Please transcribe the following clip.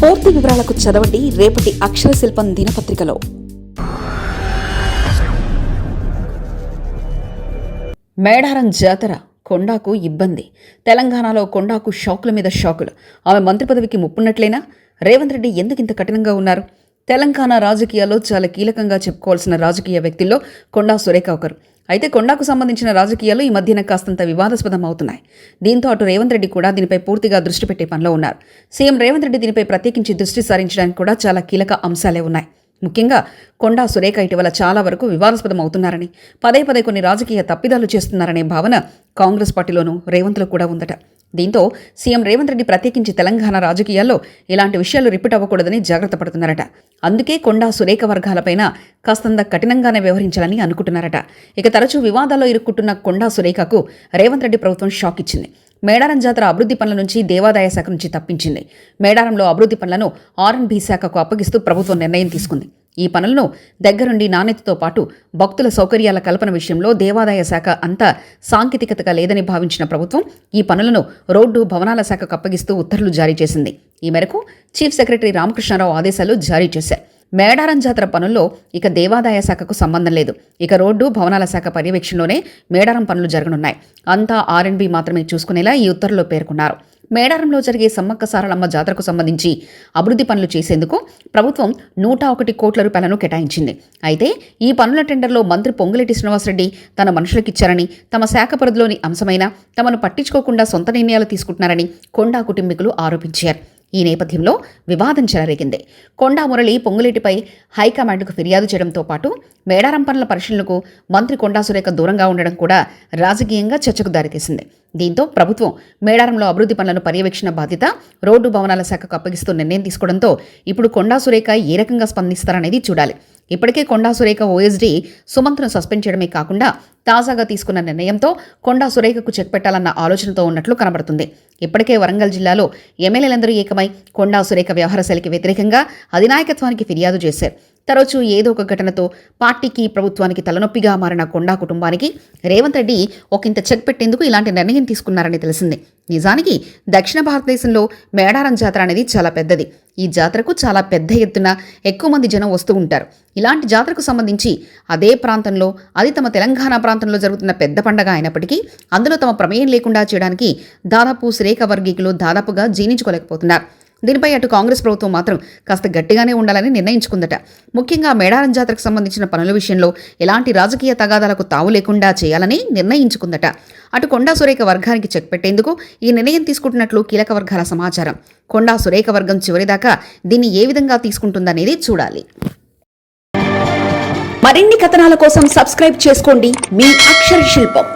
పూర్తి వివరాలకు చదవండి రేపటి అక్షర శిల్పం దినపత్రికలో. మేడారం జాతర కొండాకు ఇబ్బంది. తెలంగాణలో కొండాకు షాకుల మీద షాకులు. ఆమె మంత్రి పదవికి ముప్పున్నట్లేనా? రేవంత్ రెడ్డి ఎందుకు ఇంత కఠినంగా ఉన్నారు? తెలంగాణ రాజకీయాల్లో చాలా కీలకంగా చెప్పుకోవాల్సిన రాజకీయ వ్యక్తుల్లో కొండా సురేఖ ఒకరు. అయితే కొండాకు సంబంధించిన రాజకీయాలు ఈ మధ్యన కాస్తంత వివాదాస్పదం అవుతున్నాయి దీంతో అటు రేవంత్ రెడ్డి కూడా దీనిపై పూర్తిగా దృష్టి పెట్టే పనిలో ఉన్నారు. సీఎం రేవంత్ రెడ్డి దీనిపై ప్రత్యేకించి దృష్టి సారించడానికి కూడా చాలా కీలక అంశాలే ఉన్నాయి. ముఖ్యంగా కొండా సురేఖ ఇటీవల చాలా వరకు వివాదాస్పదం అవుతున్నారని పదే పదే కొన్ని రాజకీయ తప్పిదాలు చేస్తున్నారనే భావన కాంగ్రెస్ పార్టీలోనూ రేవంత్లో కూడా ఉందట. దీంతో సీఎం రేవంత్ రెడ్డి ప్రత్యేకించి తెలంగాణ రాజకీయాల్లో ఇలాంటి విషయాలు రిపీట్ అవ్వకూడదని జాగ్రత్త పడుతున్నారట. అందుకే కొండా సురేఖ వర్గాలపైన కాస్తంత కఠినంగానే వ్యవహరించాలని అనుకుంటున్నారట. ఇక తరచూ వివాదాల్లో ఇరుక్కుంటున్న కొండా సురేఖకు రేవంత్ రెడ్డి ప్రభుత్వం షాక్ ఇచ్చింది. మేడారం జాతర అభివృద్ధి పనుల నుంచి దేవాదాయ శాఖ నుంచి తప్పించింది. మేడారంలో అభివృద్ధి పనులను ఆర్ఎన్బి శాఖకు అప్పగిస్తూ ప్రభుత్వం నిర్ణయం తీసుకుంది. ఈ పనులను దగ్గరుండి నాణ్యతతో పాటు భక్తుల సౌకర్యాల కల్పన విషయంలో దేవాదాయ శాఖ అంతా సాంకేతికతగా లేదని భావించిన ప్రభుత్వం ఈ పనులను రోడ్డు భవనాల శాఖకు అప్పగిస్తూ ఉత్తర్వులు జారీ చేసింది. ఈ మేరకు చీఫ్ సెక్రటరీ రామకృష్ణారావు ఆదేశాలు జారీ చేశారు. మేడారం జాతర పనుల్లో ఇక దేవాదాయ శాఖకు సంబంధం లేదు. ఇక రోడ్డు భవనాల శాఖ పర్యవేక్షణలోనే మేడారం పనులు జరగనున్నాయి. అంతా ఆర్ఎండ్బి మాత్రమే చూసుకునేలా ఈ ఉత్తర్వులో పేర్కొన్నారు. మేడారంలో జరిగే సమ్మక్క సారలమ్మ జాతరకు సంబంధించి అభివృద్ధి పనులు చేసేందుకు ప్రభుత్వం నూట ఒకటి కోట్ల రూపాయలను కేటాయించింది. అయితే ఈ పనుల టెండర్లో మంత్రి పొంగులేటి శ్రీనివాసరెడ్డి తన మనుషులకిచ్చారని తమ శాఖ పరిధిలోని అంశమైన తమను పట్టించుకోకుండా సొంత నిర్ణయాలు తీసుకుంటున్నారని కొండా కుటుంబీకులు ఆరోపించారు. ఈ నేపథ్యంలో వివాదం చెలరేగింది. కొండా మురళి పొంగులేటిపై హైకమాండ్కు ఫిర్యాదు చేయడంతో పాటు మేడారం పనుల పరిశీలనకు మంత్రి కొండా సురేఖ దూరంగా ఉండడం కూడా రాజకీయంగా చర్చకు దారితీసింది. దీంతో ప్రభుత్వం మేడారంలో అభివృద్ధి పనులను పర్యవేక్షణ బాధ్యత రోడ్డు భవనాల శాఖకు అప్పగిస్తూ నిర్ణయం తీసుకోవడంతో ఇప్పుడు కొండా సురేఖ ఏ రకంగా స్పందిస్తారనేది చూడాలి. ఇప్పటికే కొండా సురేఖ ఓఎస్డీ సుమంత్ను సస్పెండ్ చేయడమే కాకుండా తాజాగా తీసుకున్న నిర్ణయంతో కొండా సురేఖకు చెక్ పెట్టాలన్న ఆలోచనతో ఉన్నట్లు కనబడుతుంది. ఇప్పటికే వరంగల్ జిల్లాలో ఎమ్మెల్యేలందరూ ఏకమై కొండా సురేఖ వ్యవహార శైలికి వ్యతిరేకంగా అధినాయకత్వానికి ఫిర్యాదు చేశారు. తరచూ ఏదో ఒక ఘటనతో పార్టీకి ప్రభుత్వానికి తలనొప్పిగా మారిన కొండా కుటుంబానికి రేవంత్ రెడ్డి ఒకంత చెక్ పెట్టేందుకు ఇలాంటి నిర్ణయం తీసుకున్నారని తెలిసింది. నిజానికి దక్షిణ భారతదేశంలో మేడారం జాతర అనేది చాలా పెద్దది. ఈ జాతరకు చాలా పెద్ద ఎత్తున ఎక్కువ మంది జనం వస్తూ ఉంటారు. ఇలాంటి జాతరకు సంబంధించి అదే ప్రాంతంలో అది తమ తెలంగాణ ప్రాంతంలో జరుగుతున్న పెద్ద పండగ అయినప్పటికీ అందులో తమ ప్రమేయం లేకుండా చేయడానికి దాదాపు శ్రేఖ వర్గీకులు దాదాపుగా జీర్ణించుకోలేకపోతున్నారు. దీనిపై అటు కాంగ్రెస్ ప్రభుత్వం మాత్రం కాస్త గట్టిగానే ఉండాలని నిర్ణయించుకుందట. ముఖ్యంగా మేడారం జాతరకు సంబంధించిన పనుల విషయంలో ఎలాంటి రాజకీయ తగాదాలకు తావు లేకుండా చేయాలని నిర్ణయించుకుందట. అటు కొండా సురేఖ వర్గానికి చెక్ పెట్టేందుకు ఈ నిర్ణయం తీసుకుంటున్నట్లు కీలక వర్గాల సమాచారం. కొండా సురేఖ వర్గం చివరిదాకా దీన్ని ఏ విధంగా తీసుకుంటుందనేది చూడాలి. మరిన్ని కథనాల కోసం సబ్స్క్రైబ్ చేసుకోండి. మీ అక్షర శిల్పం.